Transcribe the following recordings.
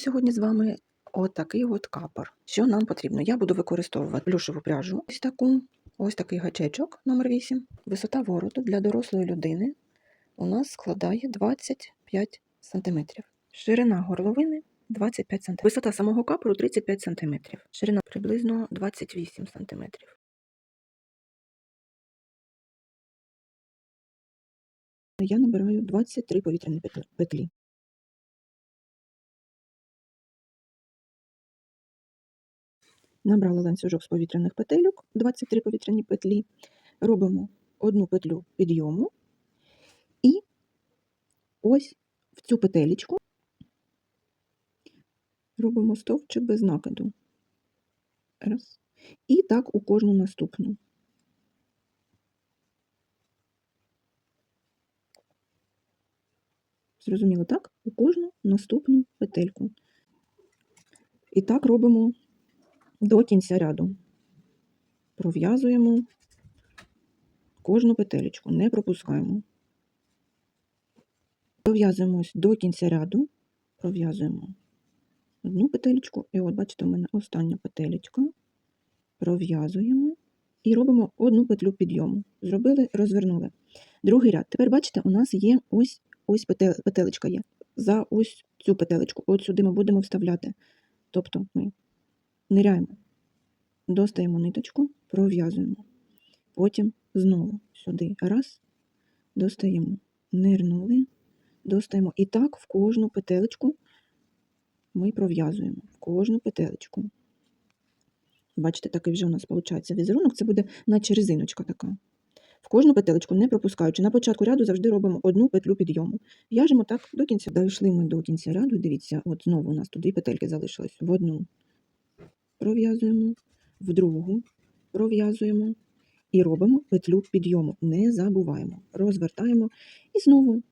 сьогодні з вами отакий от капор. Що нам потрібно? Я буду використовувати плюшеву пряжу, ось таку, ось такий гачечок номер 8 Висота вороту для дорослої людини у нас складає 25 см. Ширина горловини 25 см. Висота самого капору 35 см. Ширина приблизно 28 см. Я набираю 23 повітряні петлі- Набрала ланцюжок з повітряних петельок, 23 повітряні петлі. Робимо одну петлю підйому і ось в цю петелечку робимо стовпчик без накиду. Раз. І так у кожну наступну. Зрозуміло, так? У кожну наступну петельку. І так робимо до кінця ряду. Пров'язуємо кожну петелечку, не пропускаємо. Пров'язуємось до кінця ряду, пров'язуємо одну петелечку, і от бачите, у мене остання петелечка. Пров'язуємо і робимо одну петлю підйому. Зробили, розвернули. Другий ряд. Тепер бачите, у нас є ось ось петел- петелечка є. За ось цю петелечку. От сюди ми будемо вставляти. Тобто ми ниряємо, достаємо ниточку, пров'язуємо. Потім знову сюди. Раз, достаємо, нирнули, достаємо. І так в кожну петелечку ми пров'язуємо. В кожну петелечку. Бачите, такий вже у нас виходить візерунок, це буде наче резиночка така. В кожну петелечку, не пропускаючи. На початку ряду завжди робимо одну петлю підйому. В'яжемо так до кінця. Дійшли ми до кінця ряду. Дивіться, от знову у нас тут дві петельки залишились. В одну пров'язуємо, в другу пров'язуємо і робимо петлю підйому. Не забуваємо. Розвертаємо і знову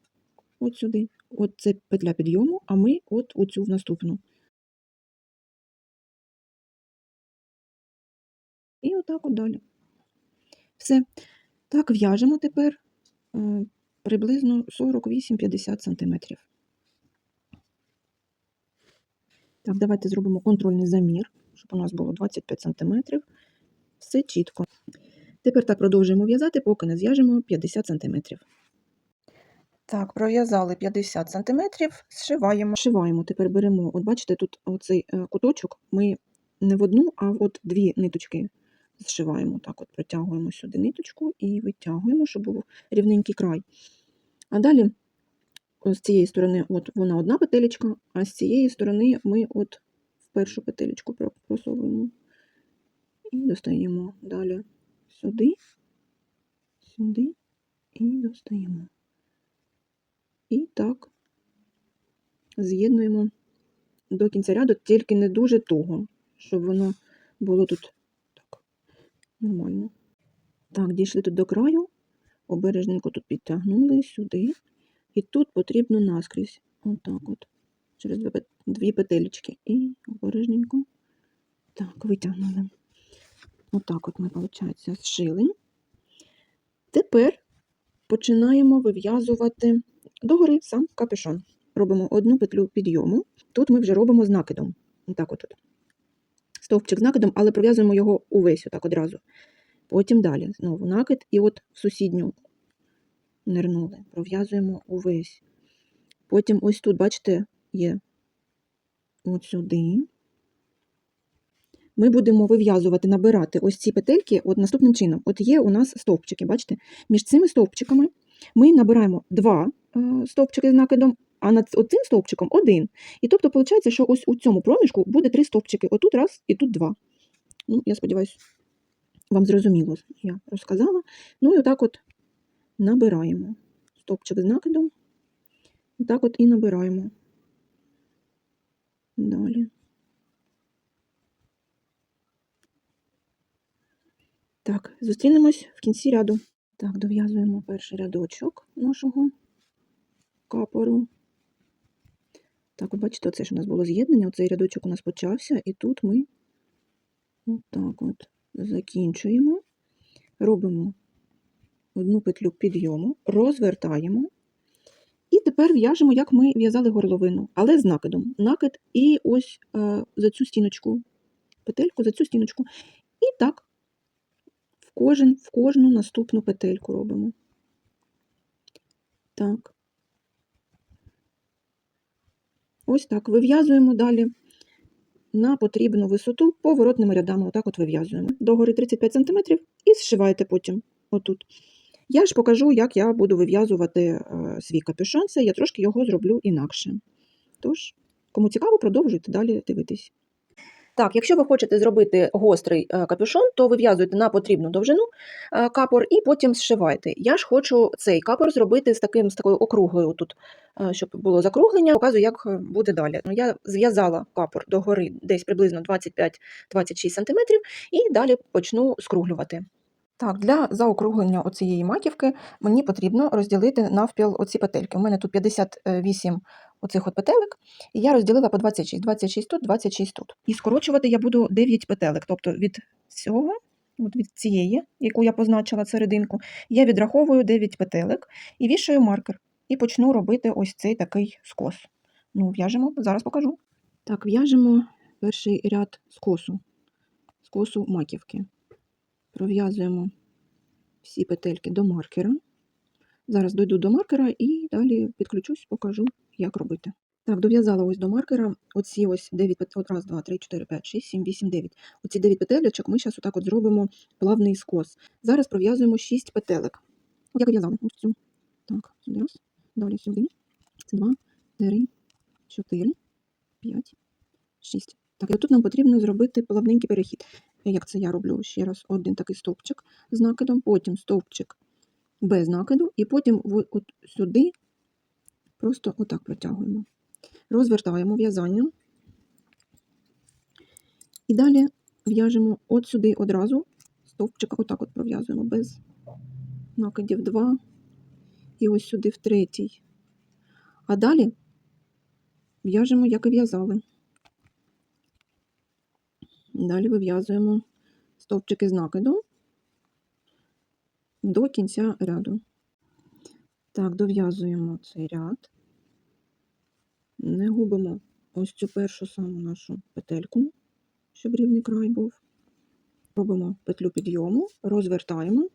от сюди. От це петля підйому, а ми от оцю в наступну. І отак от далі. Все. Так в'яжемо тепер е, приблизно 48-50 см. Так, давайте зробимо контрольний замір, щоб у нас було 25 см. Все чітко. Тепер так продовжуємо в'язати, поки не зв'яжемо 50 см. Так, пров'язали 50 см, зшиваємо. Зшиваємо, тепер беремо, от бачите, тут оцей е, куточок ми не в одну, а от дві ниточки зшиваємо. Так от протягуємо сюди ниточку і витягуємо, щоб був рівненький край. А далі з цієї сторони от вона одна петелечка, а з цієї сторони ми от першу петелечку про- просовуємо і достаємо далі сюди, сюди і достаємо. І так з'єднуємо до кінця ряду, тільки не дуже туго, щоб воно було тут так нормально. Так, дійшли тут до краю, обережненько тут підтягнули сюди. І тут потрібно наскрізь. Отак от. Через пет- дві петелечки. І обережненько. Так, витягнули. Отак от ми, виходить, зшили. Тепер починаємо вив'язувати догори сам капюшон. Робимо одну петлю підйому. Тут ми вже робимо з накидом. Отак от. Стовпчик з накидом, але пров'язуємо його увесь отак одразу. Потім далі знову накид, і от в сусідню нирнули, пров'язуємо увесь. Потім ось тут, бачите, є от сюди. Ми будемо вив'язувати, набирати ось ці петельки от наступним чином. От є у нас стовпчики, бачите? Між цими стовпчиками ми набираємо два е, стовпчики з накидом, а над цим стовпчиком один. І тобто, виходить, що ось у цьому проміжку буде три стовпчики. Отут раз і тут два. Ну, я сподіваюся, вам зрозуміло, я розказала. Ну і отак от набираємо стовпчик з накидом. Отак от і набираємо. Далі. Так, зустрінемось в кінці ряду. Так, дов'язуємо перший рядочок нашого капору. Так, от бачите, оце ж у нас було з'єднання, оцей рядочок у нас почався, і тут ми отак от закінчуємо, робимо одну петлю підйому, розвертаємо І тепер в'яжемо, як ми в'язали горловину, але з накидом. Накид і ось е, за цю стіночку, петельку, за цю стіночку. І так в, кожен, в кожну наступну петельку робимо. Так. Ось так. Вив'язуємо далі на потрібну висоту поворотними рядами. Отак от вив'язуємо. Догори 35 см і зшиваєте потім отут. Я ж покажу, як я буду вив'язувати е, свій капюшон. Це я трошки його зроблю інакше. Тож, кому цікаво, продовжуйте далі дивитись. Так, якщо ви хочете зробити гострий е, капюшон, то вив'язуєте на потрібну довжину е, капор і потім зшиваєте. Я ж хочу цей капор зробити з таким з такою округлою тут, щоб було закруглення. Показую, як буде далі. Ну, я зв'язала капор догори десь приблизно 25-26 см і далі почну скруглювати. Так, для заокруглення оцієї маківки мені потрібно розділити навпіл оці петельки. У мене тут 58 оцих от петелек, і я розділила по 26, 26 тут, 26 тут. І скорочувати я буду 9 петелек, тобто від цього, от від цієї, яку я позначила серединку, я відраховую 9 петелек і вішаю маркер. І почну робити ось цей такий скос. Ну, в'яжемо, зараз покажу. Так, в'яжемо перший ряд скосу, скосу маківки. Пров'язуємо всі петельки до маркера. Зараз дойду до маркера і далі підключусь, покажу, як робити. Так, дов'язала ось до маркера оці ось 9 петель, от раз, два, три, 4, 5, 6, 7, 8, 9. Оці 9 петелечок ми зараз отак от зробимо плавний скос. Зараз пров'язуємо 6 петелек. От як в'язали. Ось цю. Так, сюди раз, далі сюди. Це 2, 3, 4, 5, 6. Так, і тут нам потрібно зробити плавненький перехід. Як це я роблю ще раз один такий стовпчик з накидом, потім стовпчик без накиду, і потім от сюди просто отак протягуємо. Розвертаємо в'язання. І далі в'яжемо от сюди одразу стовпчика, отак от пров'язуємо без накидів 2, і ось сюди в третій. А далі в'яжемо, як і в'язали. Далі вив'язуємо стовпчики з накиду до кінця ряду. Так, дов'язуємо цей ряд, не губимо ось цю першу саму нашу петельку, щоб рівний край був. Робимо петлю підйому, розвертаємо.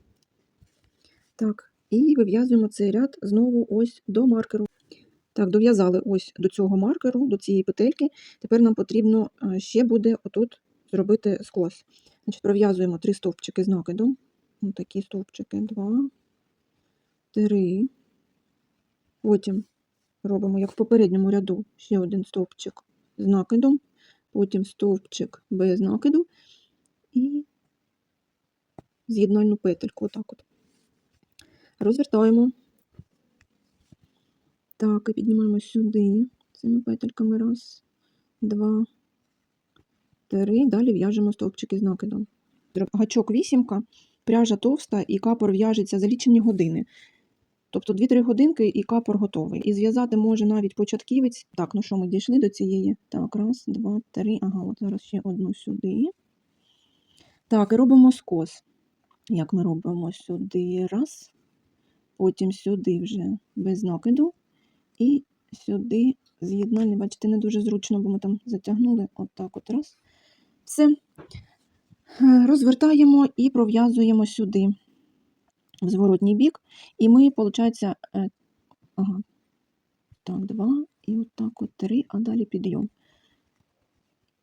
Так, і вив'язуємо цей ряд знову ось до маркеру. Так, дов'язали ось до цього маркеру, до цієї петельки. Тепер нам потрібно е, ще буде отут зробити скос. Значить, пров'язуємо три стовпчики з накидом. Ось такі стовпчики. Два, три. Потім робимо, як в попередньому ряду, ще один стовпчик з накидом, потім стовпчик без накиду і з'єднальну петельку. Отак от. Розвертаємо. Так, і піднімаємо сюди цими петельками. Раз, два, три. Далі в'яжемо стовпчики з накидом. Гачок вісімка, пряжа товста і капор в'яжеться за лічені години. Тобто 2-3 годинки і капор готовий. І зв'язати може навіть початківець. Так, ну що, ми дійшли до цієї. Так, раз, два, три. Ага, от зараз ще одну сюди. Так, і робимо скос. Як ми робимо сюди раз, потім сюди вже без накиду, і сюди з'єднальний, бачите, не дуже зручно, бо ми там затягнули. Отак от раз. Все. Е, Розвертаємо і пров'язуємо сюди в зворотній бік. І ми, виходить, ага, так, два, і отак от три, а далі підйом.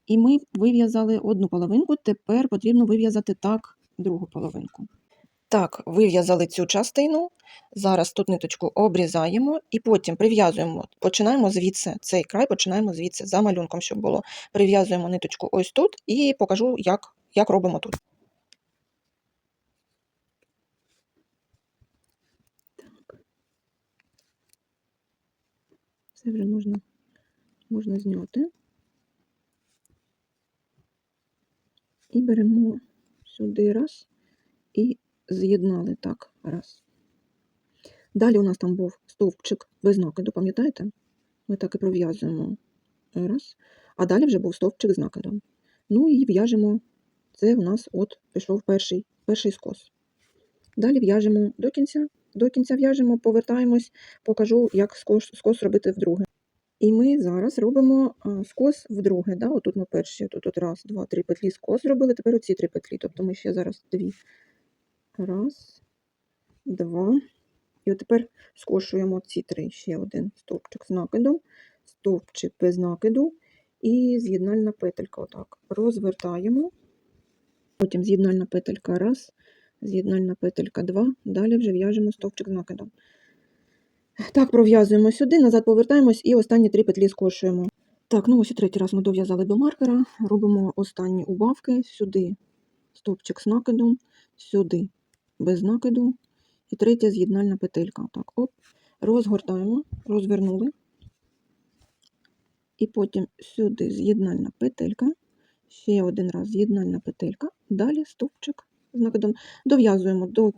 І ми вив'язали одну половинку, тепер потрібно вив'язати так другу половинку. Так, вив'язали цю частину. Зараз тут ниточку обрізаємо і потім прив'язуємо, починаємо звідси, цей край починаємо звідси за малюнком, щоб було. Прив'язуємо ниточку ось тут і покажу, як, як робимо тут. Це вже можна, можна зняти. І беремо сюди раз і з'єднали так раз. Далі у нас там був стовпчик без накиду, пам'ятаєте? Ми так і пров'язуємо раз. А далі вже був стовпчик з накидом. Ну і в'яжемо. Це у нас от пішов перший, перший скос. Далі в'яжемо до кінця до кінця в'яжемо, повертаємось, покажу, як скос, скос робити вдруге. І ми зараз робимо скос вдруге. Да? Отут ми перші, тут от раз, два, три петлі скос зробили, тепер оці три петлі. Тобто ми ще зараз дві. Раз, два. І от тепер скошуємо ці три. Ще один стовпчик з накидом, стовпчик без накиду і з'єднальна петелька. Отак. Розвертаємо. Потім з'єднальна петелька раз, з'єднальна петелька два. Далі вже в'яжемо стовпчик з накидом. Так, пров'язуємо сюди, назад повертаємось і останні три петлі скошуємо. Так, ну ось і третій раз ми дов'язали до маркера, робимо останні убавки, сюди стовпчик з накидом, сюди без накиду, і третя з'єднальна петелька. Так, оп, розгортаємо, розвернули. І потім сюди з'єднальна петелька, ще один раз з'єднальна петелька, далі стовпчик з накидом. Дов'язуємо до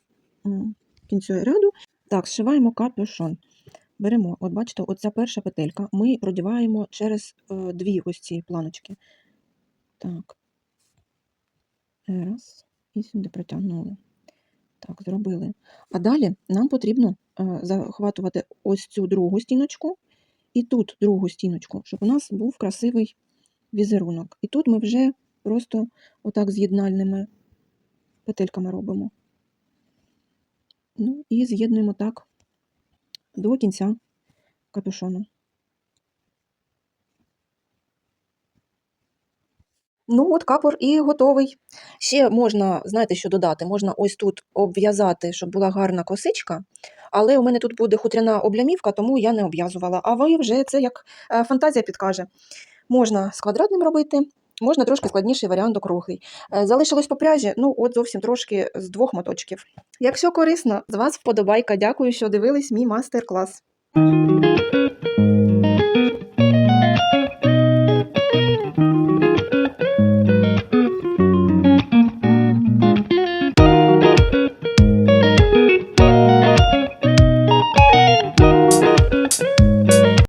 кінця ряду. Так, зшиваємо капюшон. Беремо, от бачите, оця перша петелька, ми продіваємо через е, дві ось ці планочки. Так. Раз. І сюди протягнули. Так, зробили. А далі нам потрібно е, захватувати ось цю другу стіночку і тут другу стіночку, щоб у нас був красивий візерунок. І тут ми вже просто отак з'єднальними петельками робимо. Ну і з'єднуємо так до кінця капюшону. Ну, от капор і готовий. Ще можна, знаєте, що додати? Можна ось тут обв'язати, щоб була гарна косичка, але у мене тут буде хутряна облямівка, тому я не обв'язувала. А ви вже це як е, фантазія підкаже. Можна з квадратним робити, можна трошки складніший варіант округлий. Е, Залишилось по пряжі, ну от зовсім трошки з двох моточків. Якщо корисно, з вас вподобайка. Дякую, що дивились мій мастер-клас.